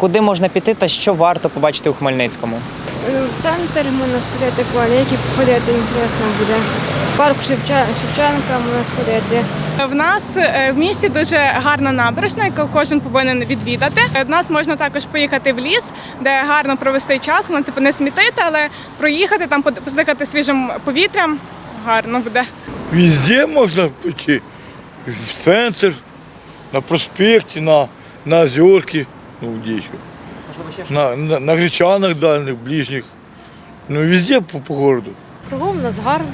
Куди можна піти та що варто побачити у Хмельницькому? Е, В центр можна сходити які походити інтересно буде. В парк Шевченка можна сходити. В нас е, в місті дуже гарна набережна, яку кожен повинен відвідати. Е, В нас можна також поїхати в ліс, де гарно провести час, ну, типу не смітити, але проїхати там, под- подихати свіжим повітрям. Гарно буде. Везде можно пойти. В центр, на проспекте, на, на озерке, ну где еще? На, на, на гречанах дальних, ближних. Ну везде по, по городу. Кругом у нас гарно.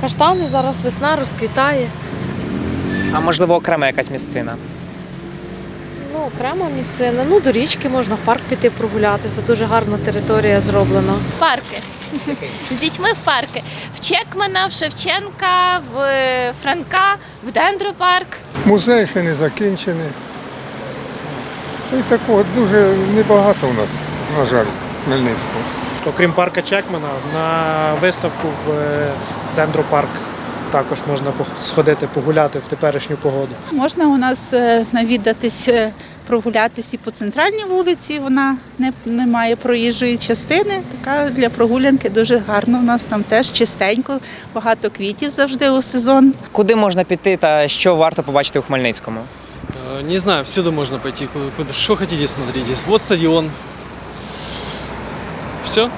Каштани зараз весна розквітає. А можливо, окрема якась місцина? Ну, окрема місцина. Ну, до річки можна в парк піти прогулятися. Дуже гарна територія зроблена. парки. З дітьми в парки. В Чекмана, в Шевченка, в Франка, в Дендропарк. Музей ще не закінчений. Та й такого дуже небагато у нас, на жаль, в Хмельницькому. Окрім парка Чекмана, на виставку в е, Дендропарк також можна сходити погуляти в теперішню погоду. Можна у нас е, навідатись, е, прогулятись і по центральній вулиці. Вона не, не має проїжджої частини. Така для прогулянки дуже гарно. У нас там теж чистенько, багато квітів завжди у сезон. Куди можна піти та що варто побачити у Хмельницькому? Не знаю, всюду можно пойти. куда куда- Что хотите, смотрите. Вот стадион. Все.